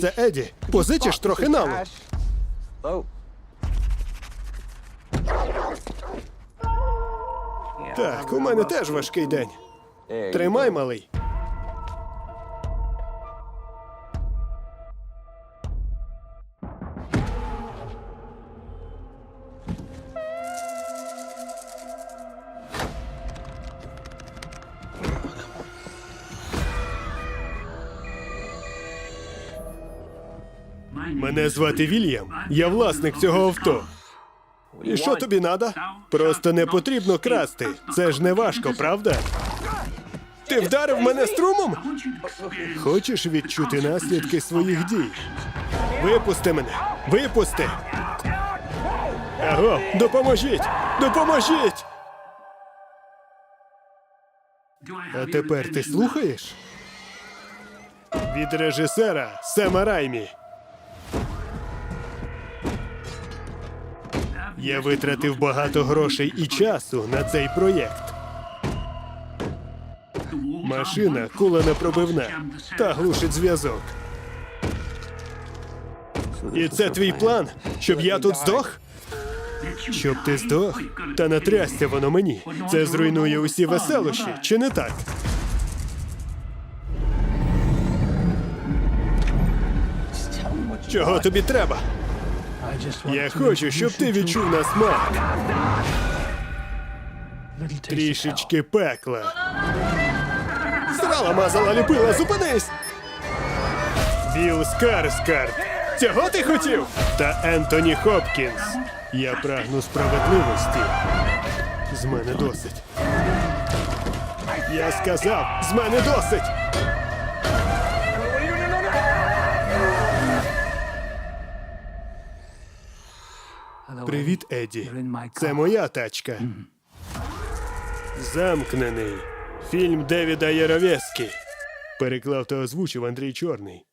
Це Еді. Позичиш трохи нам. Так, у мене теж важкий день. Тримай, малий. Мене звати Вільям. Я власник цього авто. І що тобі надо? Просто не потрібно красти. Це ж не важко, правда? Ти вдарив мене струмом? Хочеш відчути наслідки своїх дій? Випусти мене! Випусти! Аго, допоможіть! Допоможіть! А тепер ти слухаєш? Від режисера Сема Раймі. Я витратив багато грошей і часу на цей проєкт. Машина кула пробивна та глушить зв'язок. І це твій план, щоб я тут здох? Щоб ти здох? Та натрясся воно мені. Це зруйнує усі веселощі, чи не так? Чого тобі треба? Я хочу, щоб ти відчув на смак трішечки пекла. Срала мазала ліпила, зупинись! Біл Скарскард. Цього ти хотів? Та Ентоні Хопкінс. Я прагну справедливості. З мене досить. Я сказав, з мене досить. Привіт, Еді. Це моя тачка. Замкнений. Фільм Девіда Яровєскі. Переклав та озвучив Андрій Чорний.